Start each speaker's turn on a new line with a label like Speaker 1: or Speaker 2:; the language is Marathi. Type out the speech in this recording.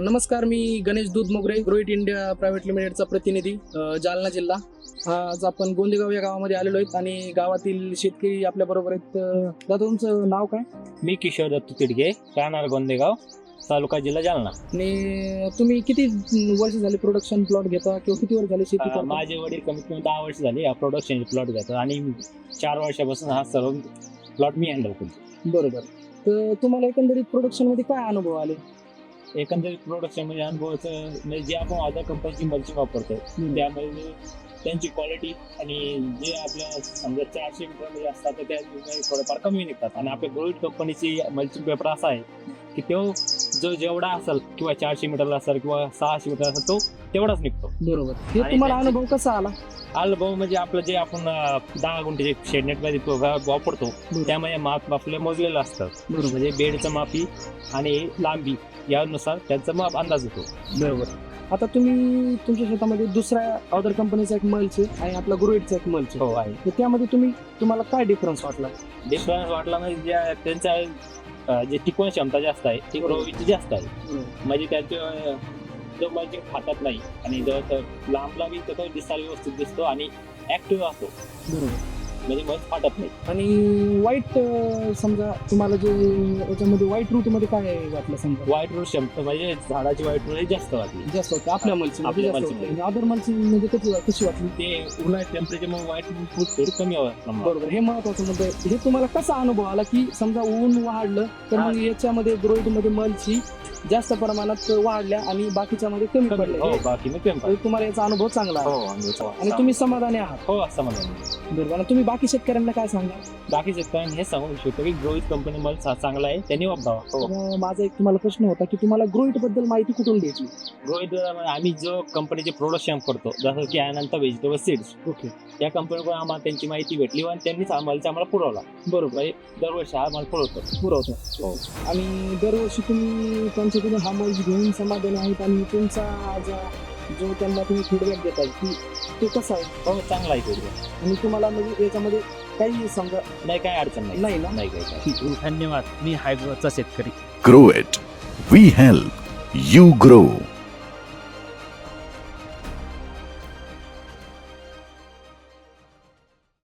Speaker 1: नमस्कार मी गणेश दूध मोगरे ग्रोइट इंडिया प्रायव्हेट लिमिटेडचा प्रतिनिधी जालना जिल्हा. आज आपण गोंदेगाव या गावामध्ये आलेलो आहेत आणि गावातील शेतकरी आपल्या बरोबर आहेत दादा तुमचं नाव काय?
Speaker 2: मी किशोर दत्त तिडगे राहणार गोंदेगाव तालुका जिल्हा जालना.
Speaker 1: आणि तुम्ही किती वर्ष झाले प्रोडक्शन प्लॉट घेता किंवा किती वर्ष झाले शेती करता?
Speaker 2: माझे वडील कमीत कमी दहा वर्ष झाले या प्रोडक्शन प्लॉट घेतात आणि चार वर्षापासून हा सर्व प्लॉट मी हँडल करतो.
Speaker 1: बरोबर. तर तुम्हाला एकंदरीत प्रोडक्शनमध्ये काय अनुभव आले?
Speaker 2: एकंदरीत प्रोडक्शन म्हणजे अनुभवाचं म्हणजे जे आपण अदर कंपनीची मल्चिंग वापरतो त्यामध्ये त्यांची क्वालिटी आणि जे आपल्या समजा चारशे मीटरमध्ये असतात तर त्या थोडंफार कमी निघतात. आणि आपल्या गोल्ड कंपनीची मल्चिंग पेपर असा आहे की तो जो जेवढा असेल किंवा चारशे मीटरला असेल किंवा सहाशे मीटर असेल तो तेवढाच निघतो.
Speaker 1: बरोबर. हे तुम्हाला अनुभव कसा आला?
Speaker 2: अनुभव म्हणजे आपलं जे आपण अं, दहा गुंठे जे शेडनेटमध्ये वा- वापरतो
Speaker 1: बरोबर.
Speaker 2: त्यामध्ये माप आपलं मोजलेलं असतं.
Speaker 1: बरोबर.
Speaker 2: म्हणजे बेडचं मापी आणि लांबी यानुसार त्यांचा माप अंदाज येतो
Speaker 1: बरोबर. आता तुम्ही तुमच्या शेतामध्ये दुसऱ्या अदर कंपनीचा एक मल्च आहे आणि आपला ग्रोइटचा एक मल्च आहे
Speaker 2: हो आहे.
Speaker 1: तर त्यामध्ये तुम्ही तुम्हाला काय डिफरन्स वाटला?
Speaker 2: डिफरन्स वाटला म्हणजे ज्या त्यांचा अं, जे टिकवण क्षमता जास्त आहे ती ग्रोईची जास्त आहे. म्हणजे त्याचं जो म्हणजे फाटत नाही. आणि जो तो लांबला बी तो दिसायला व्यवस्थित दिसतो आणि ऍक्टिव्ह असतो.
Speaker 1: बरोबर.
Speaker 2: म्हणजे मग फाटत नाही.
Speaker 1: आणि वाईट समजा तुम्हाला जे याच्यामध्ये वाईट रूटमध्ये काय वाटलं समजा?
Speaker 2: वाईट रूट क्षमता म्हणजे झाडाची वाईट रूट जास्त वाटली.
Speaker 1: जास्त होतं आपल्या मल्च
Speaker 2: आपल्या mulching
Speaker 1: अदर मल्च म्हणजे कशी कशी वाटली?
Speaker 2: ते उन्हाळ्यात टेम्परेचर मग वाईट रूट थोडी कमी प्रमाणात.
Speaker 1: बरोबर. हे महत्वाचं आहे हे तुम्हाला कसा अनुभव आला की समजा ऊन वाढलं तर मग याच्यामध्ये ग्रोइटमध्ये मल्ची जास्त प्रमाणात वाढल्या आणि बाकीच्या मध्ये कमी पडल्या.
Speaker 2: हो
Speaker 1: हे-
Speaker 2: बाकी कमी
Speaker 1: तुम्हाला याचा अनुभव चांगला
Speaker 2: हो आणि
Speaker 1: आणि तुम्ही समाधानी आहात.
Speaker 2: हो
Speaker 1: बरोबर आणि तुम्ही बाकी शेतकऱ्यांना काय सांगा
Speaker 2: बाकी शेतकऱ्यांनी हे सांगू शकतो की ग्रोहित कंपनी मला चांगला आहे. त्यांनी वापरावा. हो.
Speaker 1: तर माझा एक तुम्हाला प्रश्न होता की तुम्हाला ग्रोइटबद्दल माहिती कुठून द्यायची?
Speaker 2: ग्रोहित आम्ही जो कंपनीचे प्रोडक्शन करतो जसं की अनंत व्हेजिटेबल सीड्स
Speaker 1: ओके
Speaker 2: या कंपनीकडून आम्हाला त्यांची माहिती भेटली आणि त्यांनीच आम्हाला आम्हाला पुरवला.
Speaker 1: बरोबर.
Speaker 2: म्हणजे दरवर्षी आम्हाला पुरवतो.
Speaker 1: पुरवतो.
Speaker 2: हो.
Speaker 1: आणि दरवर्षी तुम्ही त्यांच्याकडून हा मल्च घेऊन समाधानी आहेत आणि तुमचा आज जो त्यांना तुम्ही फीडबॅक देताय की तो कसा आहे
Speaker 2: हो चांगला आहे तेवढं.
Speaker 1: आणि तुम्हाला म्हणजे याच्यामध्ये काही समजा
Speaker 2: नाही काय अडचण नाही
Speaker 1: नाही ना
Speaker 2: नाही काय काय
Speaker 3: धन्यवाद मी हायब्रोचा शेतकरी
Speaker 4: Grow it. We help. You grow.